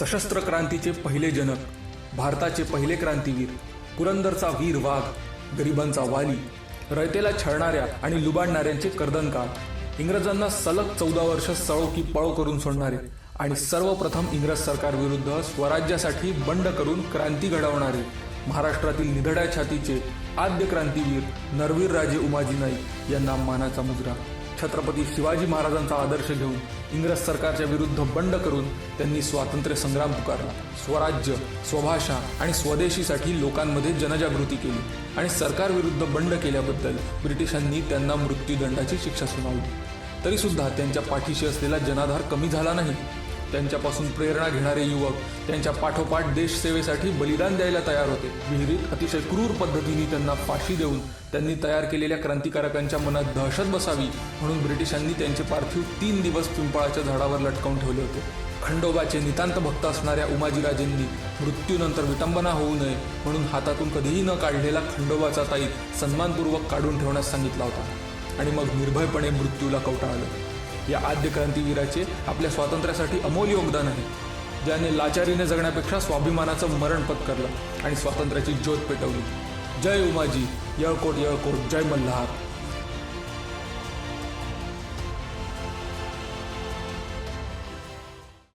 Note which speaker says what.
Speaker 1: सशस्त्र क्रांतीचे पहिले जनक भारताचे पहिले क्रांतीवीर पुरंदरचा वीर वाघ गरिबांचा वाली रयतेला छळणाऱ्या आणि लुबाडणाऱ्यांचे कर्दनकार इंग्रजांना सलग चौदा वर्ष सळो की पळो करून सोडणारे आणि सर्वप्रथम इंग्रज सरकारविरुद्ध स्वराज्यासाठी बंड करून क्रांती घडवणारे महाराष्ट्रातील निधड्या छातीचे आद्य क्रांतीवीर नरवीर राजे उमाजी नाईक यांना मानाचा मुजरा छत्रपती शिवाजी महाराजांचा आदर्श घेऊन इंग्रज सरकारच्या विरुद्ध बंड करून त्यांनी स्वातंत्र्य संग्राम पुकारला. स्वराज्य स्वभाषा आणि स्वदेशीसाठी लोकांमध्ये जनजागृती केली आणि सरकारविरुद्ध बंड केल्याबद्दल ब्रिटिशांनी त्यांना मृत्यूदंडाची शिक्षा सुनावली. तरी सुद्धा त्यांच्या पाठीशी असलेला जनाधार कमी झाला नाही. त्यांच्यापासून प्रेरणा घेणारे युवक त्यांच्या पाठोपाठ देशसेवेसाठी बलिदान द्यायला तयार होते. विहिरीत अतिशय क्रूर पद्धतीने त्यांना फाशी देऊन त्यांनी तयार केलेल्या क्रांतिकारकांच्या मनात दहशत बसावी म्हणून ब्रिटिशांनी त्यांचे पार्थिव तीन दिवस पिंपळाच्या झाडावर लटकावून ठेवले होते. खंडोबाचे नितांत भक्त असणाऱ्या उमाजीराजेंनी मृत्यूनंतर विटंबना होऊ नये म्हणून हातातून कधीही न काढलेला खंडोबाचा ताई सन्मानपूर्वक काढून ठेवण्यास सांगितला होता. आणि मग निर्भयपणे मृत्यूला कवटाळलं. या आद्य क्रांतीवीराचे आपल्या स्वातंत्र्यासाठी अमोल योगदान आहे. ज्याने लाचारीने जगण्यापेक्षा स्वाभिमानाचं मरण पत्करलं आणि स्वातंत्र्याची ज्योत पेटवली. जय उमाजी यळकोट यळकोट जय मल्हार.